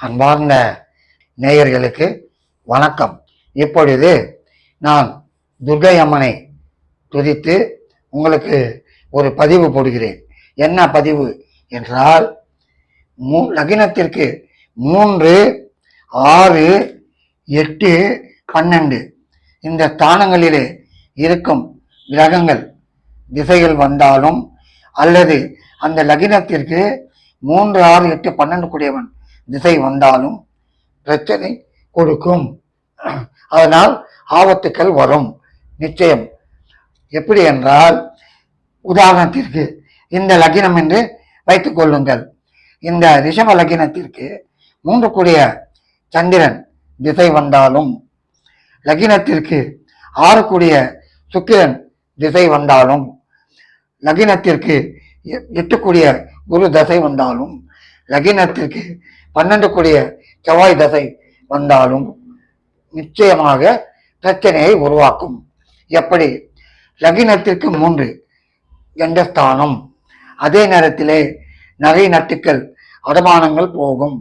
அன்பார்ந்த நேயர்களுக்கு வணக்கம். இப்பொழுது நான் துர்கை அம்மனை துதித்து உங்களுக்கு ஒரு பதிவு போடுகிறேன். என்ன பதிவு என்றால் மூ லக்னத்திற்கு மூன்று ஆறு எட்டு பன்னெண்டு இந்த ஸ்தானங்களிலே இருக்கும் கிரகங்கள் திசைகள் வந்தாலும் அல்லது அந்த லக்னத்திற்கு மூன்று ஆறு எட்டு பன்னெண்டு கூடியவன் திசை வந்தாலும் பிரச்சனை கொடுக்கும். அதனால் ஆபத்துக்கள் வரும். நிச்சயம். எப்படி என்றால் உதாரணத்திற்கு இந்த லக்னம் என்று வைத்துக் கொள்ளுங்கள். இந்த ரிஷப லக்னத்திற்கு மூன்று கூடிய சந்திரன் திசை வந்தாலும் லக்னத்திற்கு ஆறு கூடிய சுக்கிரன் திசை வந்தாலும் லக்னத்திற்கு எட்டுக்கூடிய எட்டு கூடிய குரு தசை வந்தாலும் லக்னத்திற்கு பன்னெண்டு கூடிய செவ்வாய் தசை வந்தாலும் நிச்சயமாக பிரச்சனையை உருவாக்கும். எப்படி? லகினத்திற்கு மூன்று கண்டஸ்தானம் அதே நேரத்திலே நகை நட்டுக்கள் அடமானங்கள் போகும்.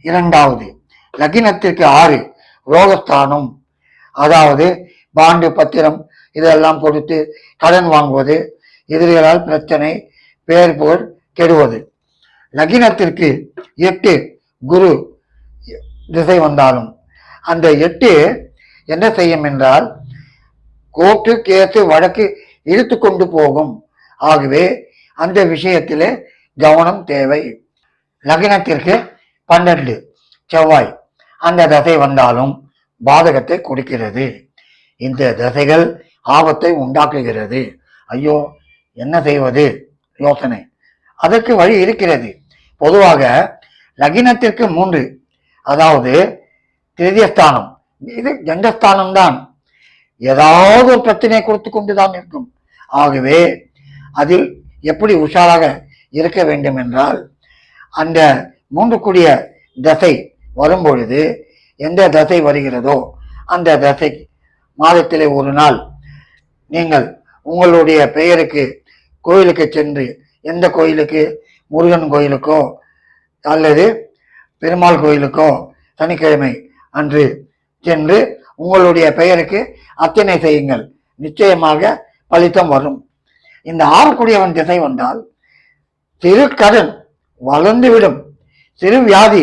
இரண்டாவது லகினத்திற்கு ஆறு ரோகஸ்தானம். அதாவது பாண்டு பத்திரம் இதெல்லாம் கொடுத்து கடன் வாங்குவது எதிரிகளால் பிரச்சனை பேர் புகழ் கெடுவது. லகினத்திற்கு எட்டு குரு திசை வந்தாலும் அந்த எட்டு என்ன செய்யும் என்றால் கோர்ட்டு கேஸு வழக்கு இழுத்து கொண்டு போகும். ஆகவே அந்த விஷயத்தில் கவனம் தேவை. லகினத்திற்கு பன்னெண்டு செவ்வாய். அந்த தசை வந்தாலும் பாதகத்தை கொடுக்கிறது. இந்த தசைகள் ஆபத்தை உண்டாக்குகிறது. ஐயோ என்ன செய்வது? யோசனை. அதற்கு வழி இருக்கிறது. பொதுவாக லக்னத்திற்கு மூன்று அதாவது திருதியஸ்தானம். இது ஜண்டஸ்தானம் தான் ஏதாவது ஒரு பிரச்சனையை கொடுத்து கொண்டுதான் இருக்கும். ஆகவே அதில் எப்படி உஷாராக இருக்க வேண்டும் என்றால் அந்த மூன்று கூடிய தசை வரும்பொழுது எந்த தசை வருகிறதோ அந்த தசை மாதத்திலே ஒரு நாள் நீங்கள் உங்களுடைய பெயருக்கு கோயிலுக்கு சென்று எந்த கோயிலுக்கு? முருகன் கோயிலுக்கோ அல்லது பெருமாள் கோயிலுக்கோ சனிக்கிழமை அன்று சென்று உங்களுடைய பெயருக்கு அர்ச்சனை செய்யுங்கள். நிச்சயமாக பலித்தம் வரும். இந்த ஆறக்கூடியவன் திசை வந்தால் சிறு கடன் வளர்ந்துவிடும். சிறு வியாதி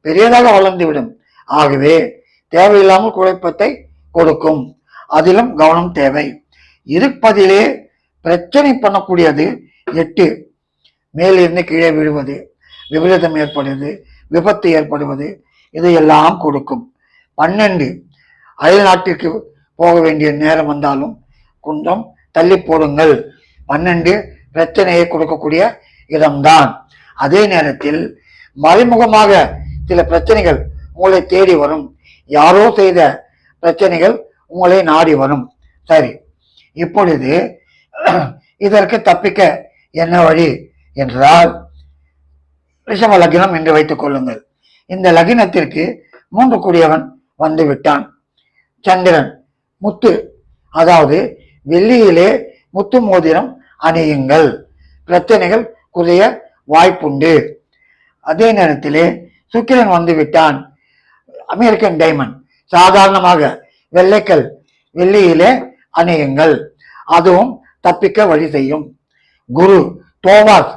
பெரியதாக வளர்ந்துவிடும். ஆகவே தேவையில்லாமல் குழப்பத்தை கொடுக்கும். அதிலும் கவனம் தேவை. இருப்பதிலே பிரச்சனை பண்ணக்கூடியது எட்டு. மேலிருந்து கீழே விழுவது. விபரீதம் ஏற்படுவது விபத்து ஏற்படுவது இதையெல்லாம் கொடுக்கும். பன்னெண்டு அயல் நாட்டிற்கு போக வேண்டிய நேரம் வந்தாலும் கொஞ்சம் தள்ளி போடுங்கள். பன்னெண்டு பிரச்சனையை கொடுக்கக்கூடிய இடம்தான். அதே நேரத்தில் மறைமுகமாக சில பிரச்சனைகள் உங்களை தேடி வரும். யாரோ செய்த பிரச்சனைகள் உங்களை நாடி வரும். சரி இப்பொழுது இதற்கு தப்பிக்க என்ன வழி என்றால் ரிஷப லக்னம் என்று வைத்துக் கொள்ளுங்கள். இந்த லக்னத்திற்கு மூன்று கூடியவன் வந்து விட்டான். சந்திரன் முத்து அதாவது வெள்ளியிலே முத்து மோதிரம் அணியுங்கள். பிரச்சனைகள் குறைய வாய்ப்புண்டு. அதே நேரத்திலே சுக்கிரன் வந்து விட்டான். அமெரிக்கன் டைமண்ட் சாதாரணமாக வெள்ளைக்கல் வெள்ளியிலே அணியுங்கள். அதுவும் தப்பிக்க வழி செய்யும். குரு தோவாஸ்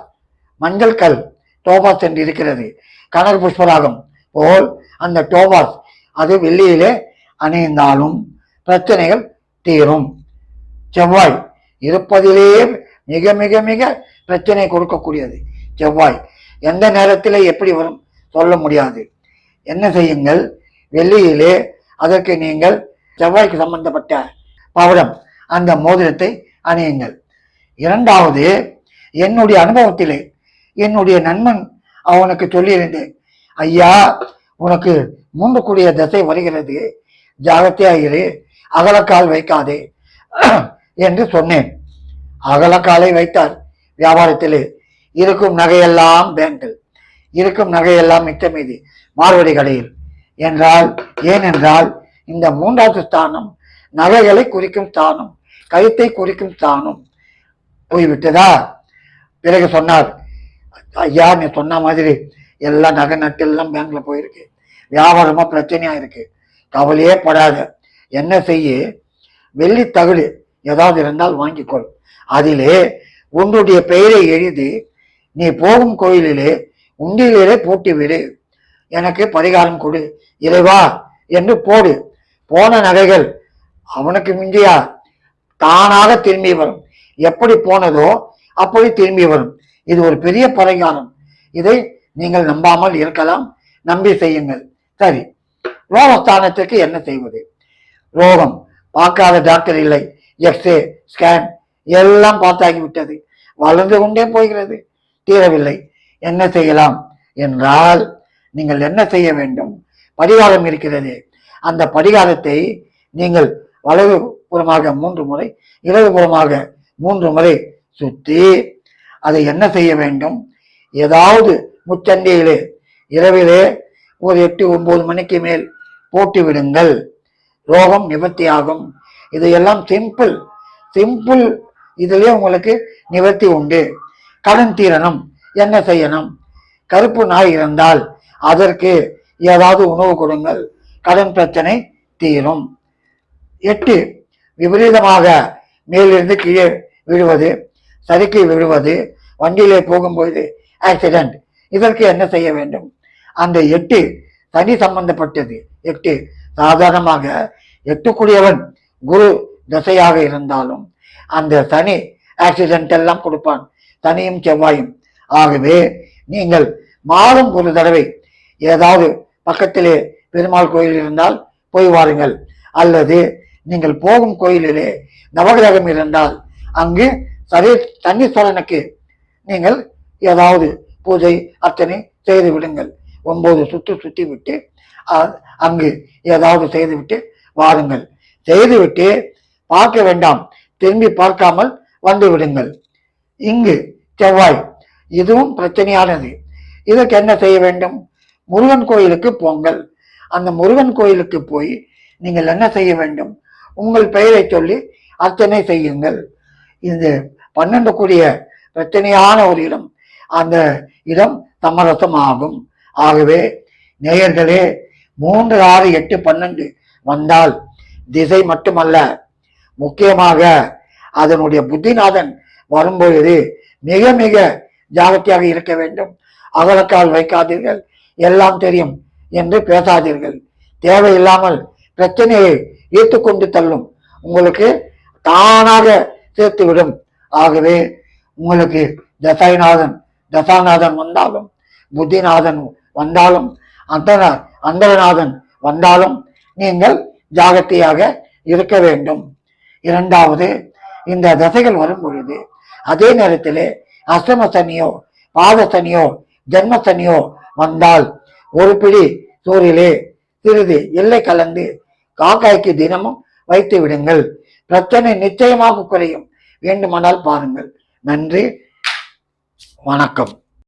மஞ்சள் கல் டோபாஸ் என்று இருக்கிறது. கணர் புஷ்பராகம் போல் அந்த டோபாஸ் அது வெள்ளியிலே அணிந்தாலும் பிரச்சனைகள் தீரும். செவ்வாய் இருப்பதிலேயே மிக மிக மிக பிரச்சனை கொடுக்கக்கூடியது. செவ்வாய் எந்த நேரத்தில் எப்படி வரும் சொல்ல முடியாது. என்ன செய்யுங்கள்? வெள்ளியிலே அதற்கு நீங்கள் செவ்வாய்க்கு சம்பந்தப்பட்ட பவடம் அந்த மோதிரத்தை அணியுங்கள். இரண்டாவது என்னுடைய அனுபவத்திலே என்னுடைய நண்பன் அவனுக்கு சொல்லியிருந்தேன் ஐயா உனக்கு மூன்று தசை வருகிறது. ஜாகிரதையாயிரு அகலக்கால் வைக்காதே. என்று சொன்னேன். அகலக்காலை வைத்தார். வியாபாரத்திலே இருக்கும் நகையெல்லாம் பேங்கில் இருக்கும் நகையெல்லாம் மிச்ச மீது மார்வடி கடையில். என்றால் ஏனென்றால் இந்த மூன்றாவது ஸ்தானம் நகைகளை குறிக்கும் ஸ்தானம் கழுத்தை குறிக்கும் ஸ்தானம். போய்விட்டதா? பிறகு சொன்னார் ஐயா நீ சொன்ன மாதிரி எல்லாம் நகை நட்டு எல்லாம் பேங்க்ல போயிருக்கு. வியாபாரமா பிரச்சனையா இருக்கு. கவலையே படாத. என்ன செய்ய? வெள்ளி தகுடு ஏதாவது இருந்தால் வாங்கிக்கொள். அதிலே உன்னுடைய பெயரை எழுதி நீ போகும் கோயிலிலே உண்டியிலே போட்டி விடு எனக்கு பரிகாரம் கொடு. இறைவா என்று போடு. போன நகைகள் அவனுக்கு மிஞ்சியா? தானாக திரும்பி வரும். எப்படி போனதோ அப்படி திரும்பி வரும். இது ஒரு பெரிய பரிகாரம். இதை நீங்கள் நம்பாமல் இருக்கலாம். நம்பி செய்யுங்கள். சரி. ரோகஸ்தானத்திற்கு என்ன செய்வது? ரோகம். பார்க்காத டாக்டர் இல்லை. எக்ஸ்ரே ஸ்கேன் எல்லாம் பார்த்தாகிவிட்டது. வளர்ந்து கொண்டே போகிறது. தீரவில்லை. என்ன செய்யலாம்? என்றால் நீங்கள் என்ன செய்ய வேண்டும்? பரிகாரம் இருக்கிறது. அந்த பரிகாரத்தை நீங்கள் வலது புறமாக மூன்று முறை இடது புறமாக மூன்று முறை சுற்றி அதை என்ன செய்ய வேண்டும்? ஏதாவது முச்சந்தையிலே இரவிலே ஒரு எட்டு ஒன்பது மணிக்கு மேல் போட்டு விடுங்கள். ரோகம் நிவர்த்தியாகும். இதையெல்லாம் சிம்பிள் சிம்பிள் இதுலேயே உங்களுக்கு நிவர்த்தி உண்டு. கடன் தீரணும். என்ன செய்யணும்? கருப்பு நாய் இருந்தால் அதற்கு ஏதாவது உணவு கொடுங்கள். கடன் பிரச்சனை தீரும். எட்டு விபரீதமாக மேலிருந்து கீழே விழுவது. சறுக்கி விழுவது வண்டியிலே போகும்போது ஆக்சிடென்ட் இதற்கு என்ன செய்ய வேண்டும்? அந்த எட்டு சனி சம்பந்தப்பட்டது. எட்டு சாதாரணமாக எட்டுக்குரியவன் குரு தசையாக இருந்தாலும் அந்த சனி ஆக்சிடென்ட் எல்லாம் கொடுப்பான். சனியும் செவ்வாயும். ஆகவே நீங்கள் மாதம் ஒரு தடவை ஏதாவது பக்கத்திலே பெருமாள் கோயில் இருந்தால் போய் வாருங்கள். அல்லது நீங்கள் போகும் கோயிலிலே நவகிரகம் இருந்தால் அங்கு சரி தண்ணீஸ்வரனுக்கு நீங்கள் ஏதாவது பூஜை அர்ச்சனை செய்து விடுங்கள். ஒன்பது சுற்று சுற்றி விட்டு அங்கு ஏதாவது செய்துவிட்டு வாருங்கள். செய்துவிட்டு பார்க்க வேண்டாம். திரும்பி பார்க்காமல் வந்து விடுங்கள். இங்கு செவ்வாய் இதுவும் பிரச்சனையானது. இதற்கு என்ன செய்ய வேண்டும்? முருகன் கோயிலுக்கு போங்கள். அந்த முருகன் கோயிலுக்கு போய் நீங்கள் என்ன செய்ய வேண்டும்? உங்கள் பெயரை சொல்லி அர்ச்சனை செய்யுங்கள். இது பன்னெண்டு கூடிய பிரச்சனையான ஒரு இடம். அந்த இடம் சமரசம் ஆகும் ஆகவே நேயர்களே மூன்று ஆறு எட்டு பன்னெண்டு வந்தால் திசை மட்டுமல்ல. முக்கியமாக அதனுடைய புத்திநாதன் வரும்பொழுது மிக மிக ஜாகிரதையாக இருக்க வேண்டும். அகலக்கால் வைக்காதீர்கள். எல்லாம் தெரியும் என்று பேசாதீர்கள். தேவையில்லாமல் பிரச்சனையை ஈர்த்து கொண்டு தள்ளும். உங்களுக்கு தானாக சேர்த்துவிடும். ஆகவே உங்களுக்கு தசைநாதன் தசாநாதன் வந்தாலும் புத்திநாதன் வந்தாலும் அந்தன அந்தரநாதன் வந்தாலும் நீங்கள் ஜாகிரதையாக இருக்க வேண்டும். இரண்டாவது இந்த தசைகள் வரும் பொழுது அதே நேரத்தில் அஷ்டம சனியோ பாத சனியோ ஜென்ம சனியோ வந்தால் ஒரு பிடி சோறிலே சிறிது எல்லை கலந்து காக்காய்க்கு தினமும் வைத்து விடுங்கள் பிரச்சனை நிச்சயமாக குறையும். வேண்டுமானால் பாருங்கள். நன்றி. வணக்கம்.